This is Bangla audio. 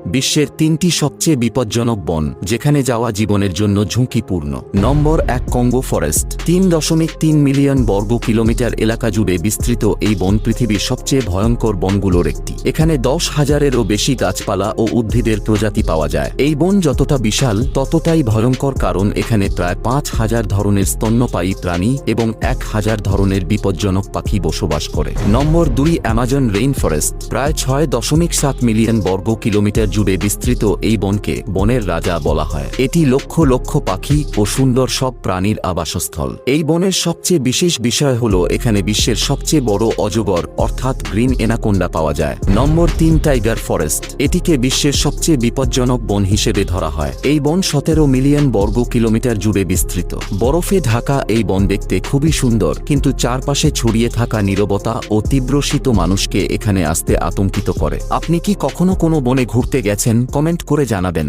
বিশ্বের তিনটি সবচেয়ে বিপজ্জনক বন, যেখানে যাওয়া জীবনের জন্য ঝুঁকিপূর্ণ। নম্বর এক, কঙ্গো ফরেস্ট। তিন দশমিক তিন মিলিয়ন বর্গ কিলোমিটার এলাকা জুড়ে বিস্তৃত এই বন পৃথিবীর সবচেয়ে ভয়ঙ্কর বনগুলোর একটি। এখানে দশ হাজারেরও বেশি গাছপালা ও উদ্ভিদের প্রজাতি পাওয়া যায়। এই বন যতটা বিশাল, ততটাই ভয়ঙ্কর কারণ এখানে প্রায় পাঁচ হাজার ধরনের স্তন্যপায়ী প্রাণী এবং এক হাজার ধরনের বিপজ্জনক পাখি বসবাস করে। নম্বর দুই, অ্যামাজন রেইন ফরেস্ট। প্রায় ছয় দশমিক সাত মিলিয়ন বর্গ কিলোমিটার জুড়ে বিস্তৃত এই বনকে বনের রাজা বলা হয়। এটি লক্ষ লক্ষ পাখি ও সুন্দর সব প্রাণীর আবাসস্থল। এই বনের সবচেয়ে বিশেষ বিষয় হল এখানে বিশ্বের সবচেয়ে বড় অজগর, অর্থাৎ গ্রিন এনাকোন্ডা পাওয়া যায়। নম্বর তিন, টাইগার ফরেস্ট। এটিকে বিশ্বের সবচেয়ে বিপজ্জনক বন হিসেবে ধরা হয়। এই বন সতেরো মিলিয়ন বর্গ কিলোমিটার জুড়ে বিস্তৃত। বরফে ঢাকা এই বন দেখতে খুবই সুন্দর, কিন্তু চারপাশে ছড়িয়ে থাকা নীরবতা ও তীব্র শীত মানুষকে এখানে আসতে আতঙ্কিত করে। আপনি কি কখনো কোনো বনে ঘুরতে গেছেন কমেন্ট করে জানাবেন।